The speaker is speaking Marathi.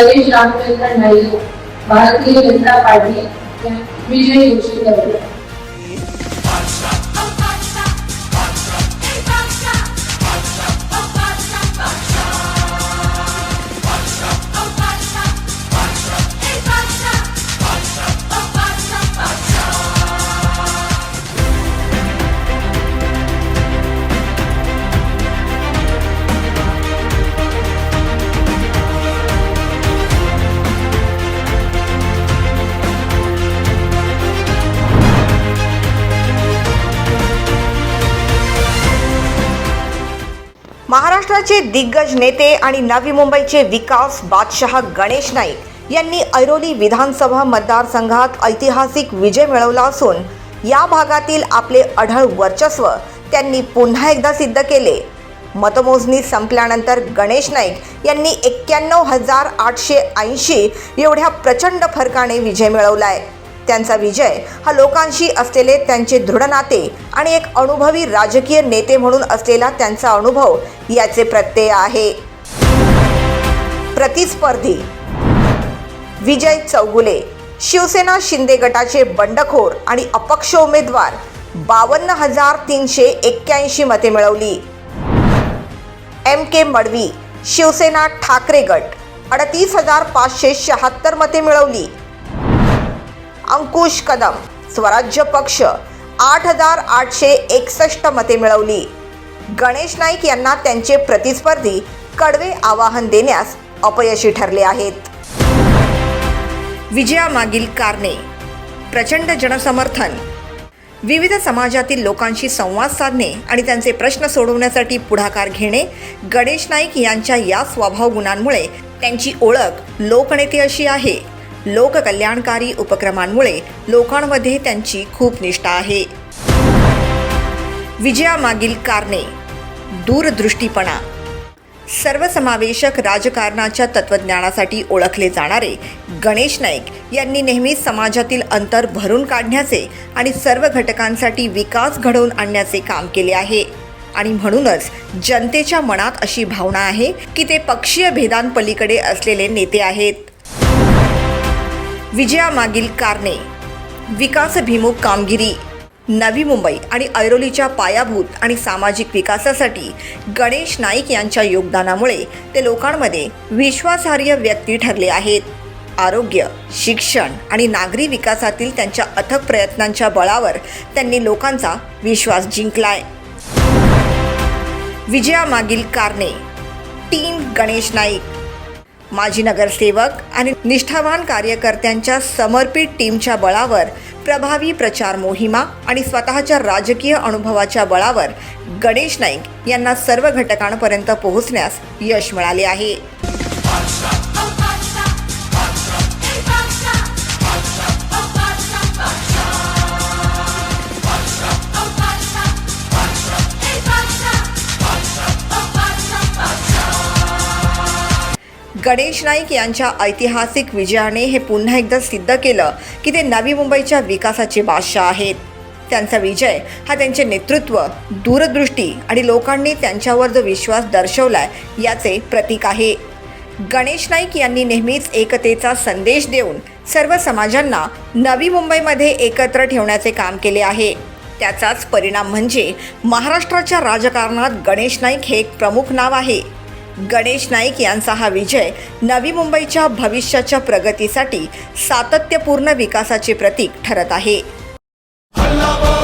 हरीश रामचंद्र नाईक भारतीय जनता पार्टी विजय विजयी घोषित करतो. महाराष्ट्राचे दिग्गज नेते आणि नवी मुंबईचे विकास बादशहा गणेश नाईक यांनी ऐरोली विधानसभा मतदारसंघात ऐतिहासिक विजय मिळवला असून या भागातील आपले अढळ वर्चस्व त्यांनी पुन्हा एकदा सिद्ध केले. मतमोजणी संपल्यानंतर गणेश नाईक यांनी एक्क्याण्णव हजार आठशे ऐंशी एवढ्या प्रचंड फरकाने विजय मिळवला आहे त्यांचा विजय. हा लोकांशी असलेले त्यांचे दृढ नाते आणि एक अनुभवी राजकीय नेते म्हणून असलेला त्यांचा अनुभव याचे प्रत्यय आहे. प्रतिस्पर्धी विजय चौगुले शिवसेना शिंदे गटाचे बंडखोर आणि अपक्ष उमेदवार बावन्न हजार तीनशे एक्क्याऐंशी मते मिळवली. एम के मडवी शिवसेना ठाकरे गट अडतीस हजार पाचशे शहात्तर मते मिळवली. अंकुश कदम. स्वराज्य पक्ष आठ हजार आठशे एकसष्ट मते मिळवली. गणेश नाईक यांना त्यांचे प्रतिस्पर्धी कडवे आवाहन देण्यास अपयशी ठरले आहेत. विजयामागील कारणे. प्रचंड जनसमर्थन. विविध समाजातील लोकांशी संवाद साधणे आणि त्यांचे प्रश्न सोडवण्यासाठी पुढाकार घेणे गणेश नाईक यांच्या या स्वभाव गुणांमुळे त्यांची ओळख लोकनेते अशी आहे. लोककल्याणकारी उपक्रमांमुळे लोकांमध्ये त्यांची खूप निष्ठा आहे. विजयामागील कारणे. दूरदृष्टीपणा. सर्वसमावेशक राजकारणाच्या तत्त्वज्ञानासाठी ओळखले जाणारे गणेश नाईक यांनी नेहमी समाजातील अंतर भरून काढण्याचे आणि सर्व घटकांसाठी विकास घडवून आणण्याचे काम केले आहे. आणि म्हणूनच जनतेच्या मनात अशी भावना आहे की ते पक्षीय भेदांपलीकडे असलेले नेते आहेत. विजयामागील कारणे. विकासभिमुख कामगिरी. नवी मुंबई आणि ऐरोलीच्या पायाभूत आणि सामाजिक विकासासाठी गणेश नाईक यांच्या योगदानामुळे ते लोकांमध्ये विश्वासार्ह व्यक्ती ठरले आहेत. आरोग्य शिक्षण आणि नागरी विकासातील त्यांच्या अथक प्रयत्नांच्या बळावर त्यांनी लोकांचा विश्वास जिंकलाय. विजयामागील कारणे. टीम गणेश नाईक. माजी नगरसेवक आणि निष्ठावान कार्यकर्त्यांच्या समर्पित टीमच्या बळावर प्रभावी प्रचार मोहिमा आणि स्वतःच्या राजकीय अनुभवाच्या बळावर गणेश नाईक यांना सर्व घटकांपर्यंत पोहोचण्यास यश मिळाले आहे. गणेश नाईक यांच्या ऐतिहासिक विजयाने हे पुन्हा एकदा सिद्ध केलं की ते नवी मुंबईच्या विकासाचे बादशाह आहेत. त्यांचा विजय हा त्यांचे नेतृत्व दूरदृष्टी आणि लोकांनी त्यांच्यावर जो विश्वास दर्शवलाय याचे प्रतीक आहे. गणेश नाईक यांनी नेहमीच एकतेचा संदेश देऊन सर्व समाजांना नवी मुंबईमध्ये एकत्र ठेवण्याचे काम केले आहे. त्याचाच परिणाम म्हणजे महाराष्ट्राच्या राजकारणात गणेश नाईक हे एक प्रमुख नाव आहे. गणेश नाईक यांचा हा विजय नवी मुंबईच्या भविष्याच्या प्रगतीसाठी सातत्यपूर्ण विकासाचे प्रतीक ठरत आहे. हल्ला